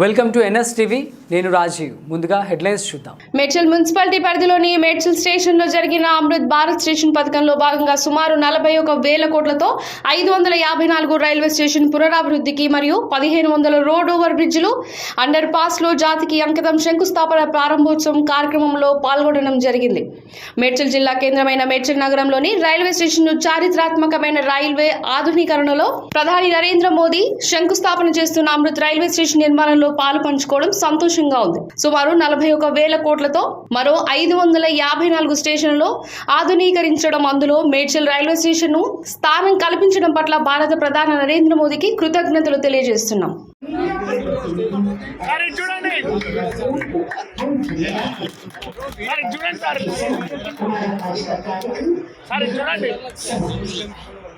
Welcome to NS TV. నేను రాజీవ్. ముందుగా headlines చూద్దాం. మేడ్చల్ మున్సిపాలిటీ పరిధిలోని మేడ్చల్ స్టేషన్లో జరిగిన అమృత్ భారత్ స్టేషన్ పథకంలో భాగంగా సుమారు నలభై ఒక వేల కోట్లతో ఐదు వందల యాభై నాలుగు రైల్వే స్టేషన్ పునరాభివృద్ధికి మరియు పదిహేను వందల రోడ్ ఓవర్ బ్రిడ్జ్లు అండర్ పాస్లో జాతికి అంకితం శంకుస్థాపన ప్రారంభోత్సవం కార్యక్రమంలో పాల్గొనడం జరిగింది. మేడ్చల్ జిల్లా కేంద్రమైన మేడ్చల్ నగరంలోని రైల్వే స్టేషన్ను చారిత్రాత్మకమైన రైల్వే ఆధునీకరణలో ప్రధాని నరేంద్ర మోదీ శంకుస్థాపన చేస్తున్న అమృత్ రైల్వే స్టేషన్ నిర్మాణంలో పాలు పంచుకోవడం సంతోషంగా ఉంది. సుమారు నలభై ఒక వేల కోట్లతో మరో ఐదు వందల యాభై నాలుగు స్టేషన్లలో ఆధునీకరించడం అందులో మేడ్చల్ రైల్వే స్టేషన్ను స్థానం కల్పించడం పట్ల భారత ప్రధాని నరేంద్ర మోదీకి కృతజ్ఞతలు తెలియజేస్తున్నాం. చూడండి. సార్ చూడండి.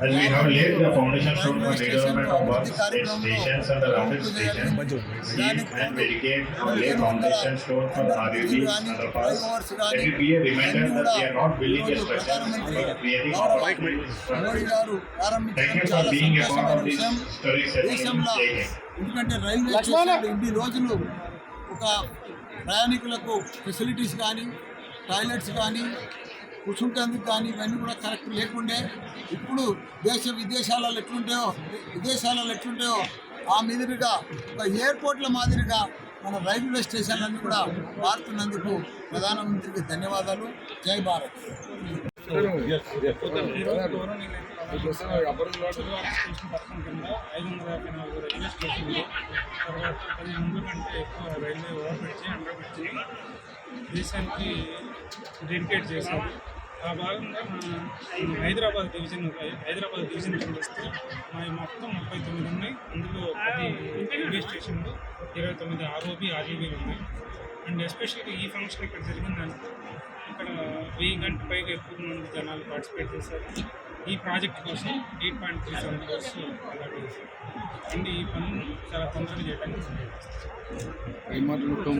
As we have laid the foundation stone for development of works at stations and around the station, we and dedicate and lay foundation stone for RUD underpass. Let it be a reminder that we are not building a structure, but creating opportunities for Modi గారు ప్రారంభించడం Thank you for being a part of this historic Hind. ఎందుకంటే railway స్టేషన్లు ఇన్ని రోజులు ఒక ప్రయాణికులకు facilities కానీ toilets కానీ కూర్చుంటేందుకు కానీ ఇవన్నీ కూడా కరెక్ట్ లేకుండే. ఇప్పుడు దేశ విదేశాలలో ఎట్లుంటాయో విదేశాలలో ఎట్లుంటాయో ఆ మీదుగా ఒక ఎయిర్పోర్ట్ల మాదిరిగా మన రైల్వే స్టేషన్లన్నీ కూడా మారుతున్నందుకు ప్రధానమంత్రికి ధన్యవాదాలు. జై భారత్. ఐదు వందల యాభై నాలుగు రైల్వే స్టేషన్లు తర్వాత పది ముందు కంటే ఎక్కువ రైల్వే ఓవర్ బ్రిడ్జి అండర్ బ్రిడ్జిని దేశానికి డెడికేట్ చేశారు. ఆ భాగంగా మన హైదరాబాద్ డివిజన్ హైదరాబాద్ డివిజన్ వస్తే మా మొత్తం ముప్పై తొమ్మిది ఉన్నాయి. అందులో రైల్వే స్టేషన్లో ఇరవై తొమ్మిది ఆర్ఓబి ఆర్ఈబీలు ఉన్నాయి. అండ్ ఎస్పెషల్గా ఈ ఫంక్షన్ ఇక్కడ జరిగిందంటే ఇక్కడ వెయ్యి గంట పైగా ఎక్కువ మంది జనాలు పార్టిసిపేట్ చేశారు. ఈ ప్రాజెక్ట్ కోసం eight point three seven crores allot చేశారు. అండ్ ఈ పనులు చాలా తొందరగా చేయడానికి